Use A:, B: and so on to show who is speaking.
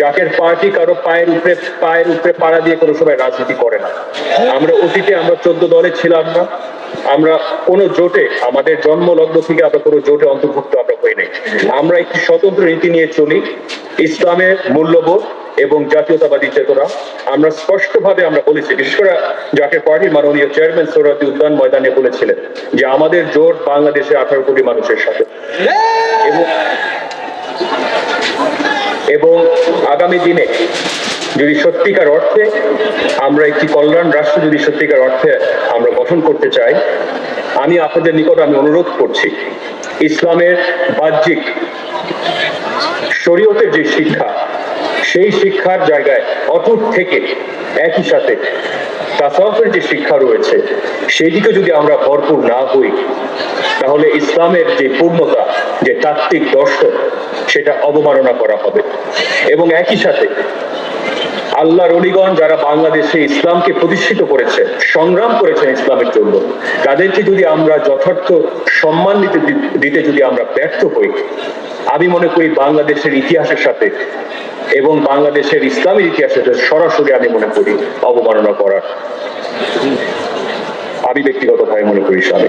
A: Zaker party কারও পায়ের উপরে পায়ের উপরে পাড়া দিয়ে কোনো সময় রাজনীতি করে না। আমরা অতীতে আমরা চোদ্দ দলে ছিলাম না। আমরা কোন জোটে, আমাদের জন্মলগ্ন থেকে আমরা কোনো জোটে অন্তর্ভুক্ত আমরা হই নাই। আমরা একটি স্বতন্ত্র নীতি নিয়ে চলি, ইসলামের মূল্যবোধ এবং জাতীয়তাবাদী চেতনা। আমরা স্পষ্টভাবে আমরা বলেছি, বিশেষ করে জাকের পার্টির মাননীয় চেয়ারম্যান সৌরদী উদ্যান ময়দানে বলেছিলেন যে আমাদের জোট বাংলাদেশের আঠারো কোটি মানুষের সাথে এবং এবং আগামী দিনে যদি সত্যিকার অর্থে আমরা একটি কল্যাণ রাষ্ট্র যদি সত্যিকার অর্থে আমরা গঠন করতে চাই, আমি আপনাদের নিকট আমি অনুরোধ করছি, ইসলামের বাহ্যিক শরীয়তের যে শিক্ষা, সেই শিক্ষার জায়গায় অটুট থেকে একই সাথে তাসাউফের যে শিক্ষা রয়েছে সেই দিকে যদি আমরা ভরপুর না হই, তাহলে ইসলামের যে পূর্ণতা, যে তাত্ত্বিক দর্শন, সেটা অবমাননা করা হবে। এবং একই সাথে আল্লাহ রলিগণ যারা বাংলাদেশে ইসলামকে প্রতিষ্ঠিত করেছে, সংগ্রাম করেছেন ইসলামের জন্য, তাদেরকে যদি আমরা যথার্থ সম্মান দিতে দিতে যদি আমরা ব্যর্থ হই, আমি মনে করি বাংলাদেশের ইতিহাসের সাথে এবং বাংলাদেশের ইসলামের ইতিহাসে সরাসরি আমি মনে করি অবমাননা করার। আমি ব্যক্তিগতভাবে মনে করি স্বামী